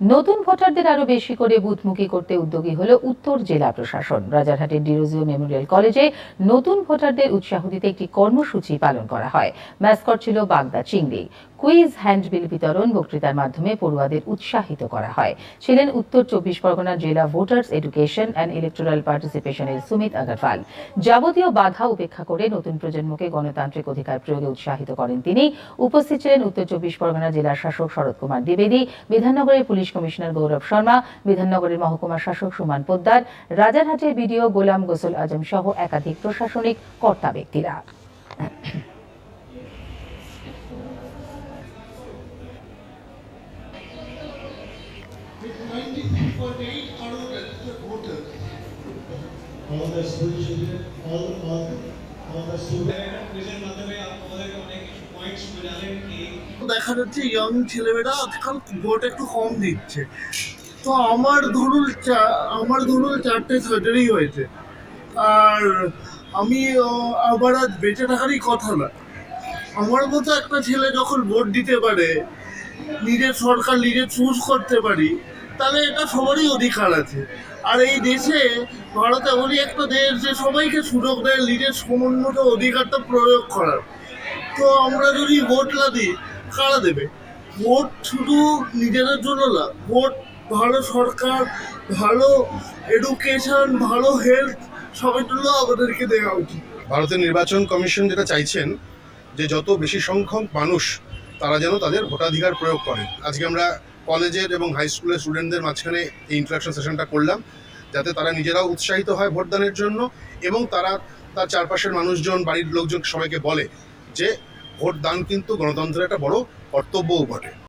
নতুন ভোটারদের আরও বেশি করে বুথমুখী করতে উদ্যোগী হলো উত্তর জেলা প্রশাসন। রাজারহাটের ডিরোজিও মেমোরিয়াল কলেজে নতুন ভোটারদের উৎসাহ দিতে একটি কর্মসূচি পালন করা হয়। ম্যাসকট ছিল বাগদা চিংড়ি। কুইজ হ্যান্ডবিল বিতরণ বক্তৃতার মাধ্যমে পড়ুয়াদের উৎসাহিত করা হয়। ছিলেন উত্তর চব্বিশ পরগনা জেলা ভোটার্স এডুকেশন অ্যান্ড ইলেকটোরাল পার্টিসিপেশনের সুমিত আগারওয়াল। যাবতীয় বাধা উপেক্ষা করে নতুন প্রজন্মকে গণতান্ত্রিক অধিকার প্রয়োগে উৎসাহিত করেন তিনি। উপস্থিত ছিলেন উত্তর চব্বিশ পরগনা জেলার শাসক শরৎ কুমার দ্বিবেদী। বিধাননগরের পুলিশ কমিশনার গৌরব শর্মা বিধাননগরের মহকুমা শাসক সুমান পোদ্দার রাজারহাটের বিডিও গোলাম গোসল আজম সহ একাধিক প্রশাসনিক কর্তা ব্যক্তিরা. দেখা যাচ্ছে ইয়ং ছেলেমেয়েরা আজকাল ভোট একটু কম দিচ্ছে। তো আমার ধরুন আমার ধরুন চারটে সার্জারি হয়েছে। আর আমি আবার আজ বেঁচে থাকারই কথা না। আমার মতো একটা ছেলে যখন ভোট দিতে পারে, নিজের সরকার নিজে চুজ করতে পারি, তাহলে এটা সবারই অধিকার আছে। আর এই দেশে, ভারত এমনই একটা দেশ যে সবাইকে সুযোগ দেয়, নিজের সমুন্নত অধিকারটা প্রয়োগ করার। তো আমরা যদি ভোট না দিই, কারা দেবে? ভোট শুধু নিজেদের জন্য না ভোট ভালো সরকার, ভালো এডুকেশন ভালো হেলথ সবের জন্য আমাদেরকে দেওয়া উচিত। ভারতের নির্বাচন কমিশন যেটা চাইছেন, যে যত বেশি সংখ্যক মানুষ, তারা যেন তাদের ভোটাধিকার প্রয়োগ করেন। আজকে আমরা কলেজের এবং হাই স্কুলের স্টুডেন্টদের মাঝখানে এই ইন্টারাকশন সেশনটা করলাম, যাতে তারা নিজেরাও উৎসাহিত হয় ভোটদানের জন্য এবং তারা তার চারপাশের মানুষজন, বাড়ির লোকজন সবাইকে বলে যে ভোট দান কিন্তু গণতন্ত্রের একটা বড় কর্তব্যও বটে।